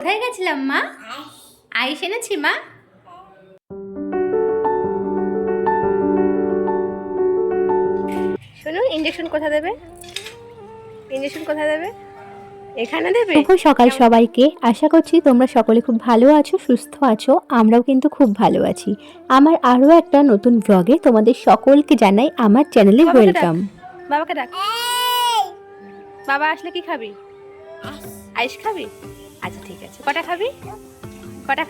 কোথায় গেছিলাম মা? আইস এনেছি মা। শুনুন ইঞ্জেকশন কোথায় দেবে? ইঞ্জেকশন কোথায় দেবে? এখানে দেবে? শুভ সকাল সবাইকে। আশা করছি তোমরা সকলে খুব ভালো আছো সুস্থ আছো। আমরাও কিন্তু খুব ভালো আছি। আমার আরও একটা নতুন ব্লগে তোমাদের সকলকে জানাই আমার চ্যানেলে ওয়েলকাম বাবাকে ডাক। বাবা আসলে কি খাবি? আইস খাবি? আচ্ছা ঠিক আছে। কটা খাবি? কটা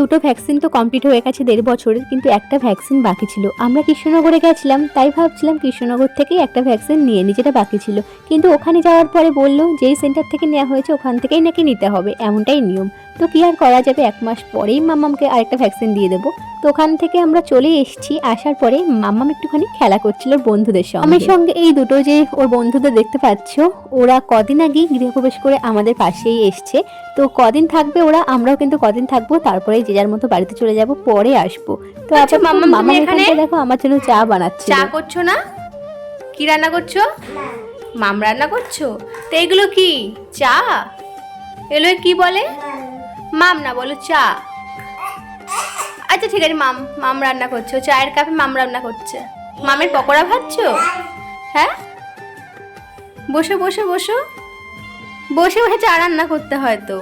দুটো ভ্যাকসিন তো কমপ্লিট হয়ে গেছে দেড় বছরের, কিন্তু একটা ভ্যাকসিন বাকি ছিল। আমরা কৃষ্ণনগরে গেছিলাম, তাই ভাবছিলাম কৃষ্ণনগর থেকেই একটা ভ্যাকসিন নিয়ে নিই যেটা বাকি ছিল। কিন্তু ওখানে যাওয়ার পরে বলল, যেই সেন্টার থেকে নেওয়া হয়েছে, ওখান থেকেই নাকি নিতে হবে, এমনটাই নিয়ম। তো কি আর করা যাবে? এক মাস পরেই মাম্মামকে আরেকটা ভ্যাকসিন দিয়ে দেবো। তো ওখান থেকে আমরা চলে এসেছি। আসার পরে মাম্মাম একটুখানি খেলা করছিল ওর বন্ধুদের সঙ্গে। আমার সঙ্গে এই দুটো যে ওর বন্ধুদের দেখতে পাচ্ছ ওরা কদিন আগেই গৃহপ্রবেশ করে আমাদের পাশেই এসছে। তো কদিন থাকবে ওরা আমরাও কিন্তু কদিন থাকব তারপরে যে যার মতো বাড়িতে চলে যাব পরে আসব। তো আচ্ছা, মাম্মা এখানে? এখানে? দেখো আমার জন্য চা বানাচ্ছে চা করছ না? কি রান্না করছ? মাম রান্না করছ? তো এগুলো কি? চা? এগুলো কি বলে? মাম না বলো চা। আচ্ছা ঠিক আছে, মাম মাম রান্না করছ। চায়ের কাপে মাম রান্না করছে। মামের পকোড়া ভাজছো? হ্যাঁ? বসো বসো বসো। বসে বসে চা রান্না করতে হয় তো।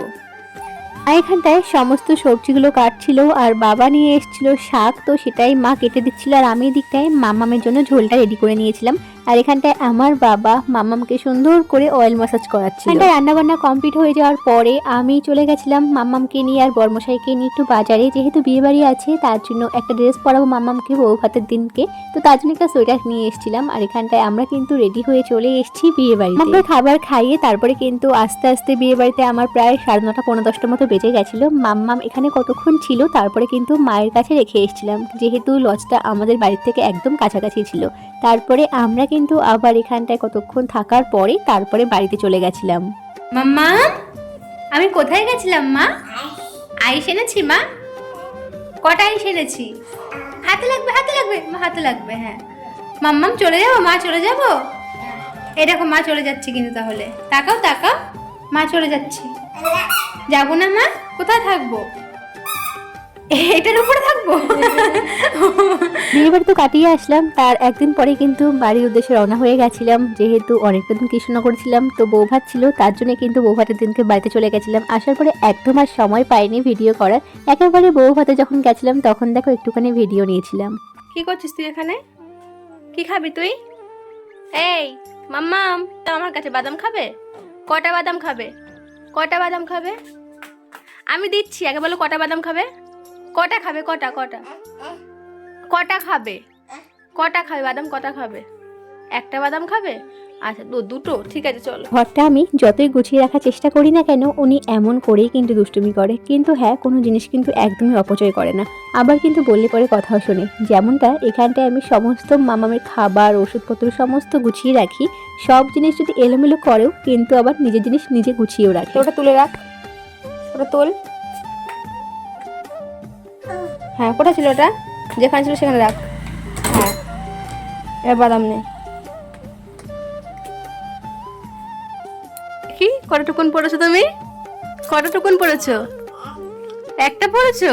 এখানটায় সমস্ত সবজিগুলো কাটছিল আর বাবা নিয়ে এসেছিল শাক, তো সেটাই মা কেটে দিচ্ছিল। আর আমি দিকটায় মামামের জন্য ঝোলটা রেডি করে নিয়েছিলাম। আর এখানটায় আমার বাবা মামামকে সুন্দর করে অয়েল ম্যাসাজ করাচ্ছে এখানটা রান্না বান্না কমপ্লিট হয়ে যাওয়ার পরে আমি চলে গেছিলাম মাম্মামকে নিয়ে আর বর্মশাইকে নিয়ে একটু বাজারে। যেহেতু বিয়ে বাড়ি আছে তার জন্য একটা ড্রেস পরাবো মাম্মামকে বউ ভাতের দিনকে। তো তার জন্য একটা সোয়েটার নিয়ে এসেছিলাম আর এখানটায় আমরা কিন্তু রেডি হয়ে চলে এসেছি বিয়ে বাড়িতে আমরা খাবার খাইয়ে তারপরে কিন্তু আস্তে আস্তে বিয়ে বাড়িতে আমার প্রায় সাড়ে নটা পনেরো দশটার মতো বেজে গেছিল। মাম্মাম এখানে কতক্ষণ ছিল তারপরে কিন্তু মায়ের কাছে রেখে এসেছিলাম। যেহেতু লজটা আমাদের বাড়ির থেকে একদম কাছাকাছি ছিল। তারপরে আমরা কিন্তু আবার এখানটায় কতক্ষণ থাকার পরে তারপরে বাড়িতে চলে গেছিলাম। মাম্মা, আমি কোথায় গেছিলাম মা? আইস এনেছি মা? কটা আইস এনেছি? হাতে লাগবে হাতে লাগবে হাতে লাগবে হ্যাঁ। মাম্মাম চলে যাব? মা, চলে যাব? দেখো, মা চলে যাচ্ছে কিন্তু তাহলে। তাকাও তাকাও। মা চলে যাচ্ছে। যাব না, মা? কোথায় থাকব? এটার উপরে থাকব? বিয়ে তো কাটিয়ে আসলাম তার একদিন পরে কিন্তু বাড়ির উদ্দেশ্যে রওনা হয়ে গেছিলাম। যেহেতু অনেকটা দিন কৃষ্ণনগর ছিলাম তো বৌভাত ছিল তার জন্য কিন্তু বৌভাতের দিনকে বাড়িতে চলে গেছিলাম। আসার পরে একদম আর সময় পাইনি ভিডিও করার। একেবারে বৌভাতে যখন গেছিলাম তখন দেখো একটুখানি ভিডিও নিয়েছিলাম। কি করছিস তুই এখানে? কি খাবি তুই? এই মাম্মাম তো আমার কাছে বাদাম খাবে? কটা বাদাম খাবে? কটা বাদাম খাবে? আমি দিচ্ছি আগে বলো কটা বাদাম খাবে? কটা খাবে কটা কটা? কটা খাবে? কটা খাবে? বাদাম কটা খাবে? একটা বাদাম খাবে? আচ্ছা দুটো? ঠিক আছে চলো। ঘরটা আমি যতই গুছিয়ে রাখার চেষ্টা করি না কেন উনি এমন করেই কিন্তু দুষ্টুমি করে। কিন্তু হ্যাঁ কোনো জিনিস কিন্তু একদমই অপচয় করে না। আবার কিন্তু বললে পরে কথাও শোনে। যেমনটা এখানটায় আমি সমস্ত মামামের খাবার ওষুধপত্র সমস্ত গুছিয়ে রাখি। সব জিনিস যদি এলোমেলো করেও কিন্তু আবার নিজের জিনিস নিজে গুছিয়েও রাখে। ওটা তুলে রাখ। ওটা তোল। হ্যাঁ কোথায় ছিল ওটা? যেখানে ছিল সেখানে রাখ। হ্যাঁ এবার বাদাম নে। কি? কতটুকুন পড়েছো তুমি? কতটুকুন পড়েছো? একটা পড়েছো?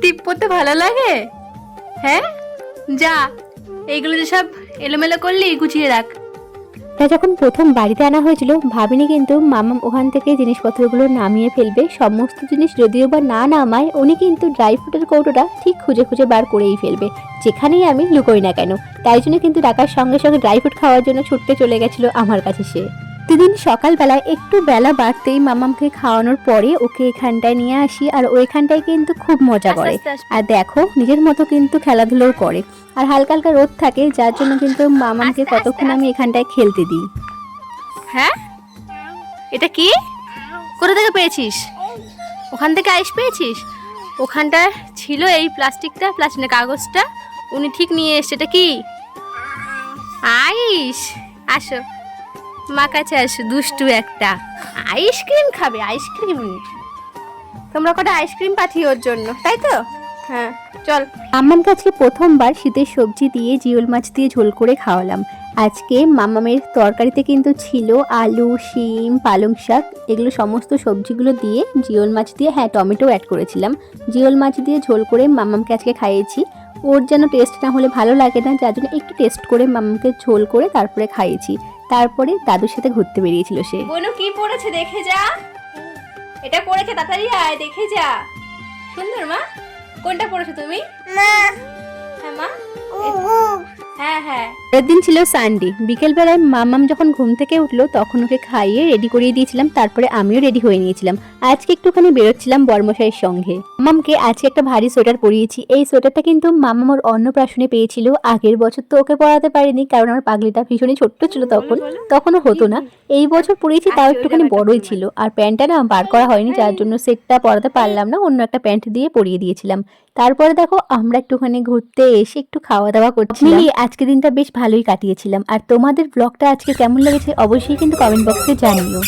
টিপ পড়তে ভালো লাগে? হ্যাঁ? যা, এইগুলো যে সব এলোমেলো করলি, গুছিয়ে রাখ। তা যখন প্রথম বাড়িতে আনা হয়েছিল, ভাবিনি কিন্তু মামাম ওখান থেকে জিনিসপত্রগুলো নামিয়ে ফেলবে। সমস্ত জিনিস যদিও বা না নামায়, উনি কিন্তু ড্রাই ফ্রুটের কৌটোটা ঠিক খুঁজে খুঁজে বার করেই ফেলবে। যেখানেই আমি লুকোই না কেন। তাই জন্য কিন্তু ডাকার সঙ্গে সঙ্গে ড্রাই ফ্রুট খাওয়ার জন্য ছুটতে চলে গেছিল আমার কাছে সে। প্রতিদিন সকালবেলায় একটু বেলা বাড়তেই মামামকে খাওয়ানোর পরে ওকে এখানটায় নিয়ে আসি আর ওইখানটায় কিন্তু খুব মজা করে। আর দেখো নিজের মতো কিন্তু খেলাধুলোও করে। আর হালকা হালকা রোদ থাকে যার জন্য কিন্তু মামামকে কতক্ষণ আমি এখানটায় খেলতে দিই। হ্যাঁ? এটা কি? কোথা থেকে পেয়েছিস? ওখান থেকে আইস পেয়েছিস? ওখানটা ছিল এই প্লাস্টিকটা প্লাস্টিকের কাগজটা। উনি ঠিক নিয়ে এসছে এটা কি? আইস আসো। মা কাছে আসো দুষ্টু একটা। আইসক্রিম খাবে আইসক্রিম। তোমরা কটা আইসক্রিম পাঠিয়ে ওর জন্য তাই তো? হ্যাঁ চল। আম্মাম কাছে প্রথমবার শীতের সবজি দিয়ে জিওল মাছ দিয়ে ঝোল করে খাওয়ালাম। আজকে মামামের তরকারিতে কিন্তু ছিল আলু শিম পালং শাক এগুলো সমস্ত সবজিগুলো দিয়ে জিওল মাছ দিয়ে হ্যাঁ টমেটো অ্যাড করেছিলাম। জিওল মাছ দিয়ে ঝোল করে মামামকে আজকে খাইয়েছি। ওর যেন টেস্ট না হলে ভালো লাগে না যার জন্য একটু টেস্ট করে মামামকে ঝোল করে তারপরে খাইয়েছি। তারপরে দাদুর সাথে ঘুরতে বেরিয়েছিল সে। বনু কি পড়েছে দেখে যা। এটা পড়েছে তাড়াতাড়ি আয় দেখে যা। সুন্দর মা। কোনটা পড়েছো তুমি? মা। হ্যাঁ মা। হ্যাঁ হ্যাঁ। পরের দিন ছিল সানডে বিকেলবেলায় মামাম যখন ঘুম থেকে উঠল তখন ওকে খাইয়ে রেডি করিয়ে দিয়েছিলাম তারপরে আমিও রেডি হয়ে নিয়েছিলাম। আজকে একটুখানি বেরোচ্ছিলাম বর্মশাইয়ের সঙ্গে। মামামকে আজকে একটা ভারী সোয়েটার পরিয়েছি। এই সোয়েটারটা কিন্তু মামাম ওর অন্নপ্রাশনে পেয়েছিল। আগের বছর তো ওকে পরাতে পারিনি কারণ আমার পাগলিটা ভীষণই ছোট্ট ছিল তখন। তখনও হতো না। এই বছর পরিয়েছি তাও একটুখানি বড়ই ছিল। আর প্যান্টটা না বার করা হয়নি যার জন্য সেটটা পরাতে পারলাম না অন্য একটা প্যান্ট দিয়ে পরিয়ে দিয়েছিলাম। তারপরে দেখো আমরা একটুখানি ঘুরতে এসে একটু খাওয়া দাওয়া করছি। আজকে দিনটা বেশ ভালোই কাটিয়েছিলাম। আর তোমাদের ব্লগটা আজকে কেমন লেগেছে অবশ্যই কিন্তু কমেন্ট বক্সে জানিও।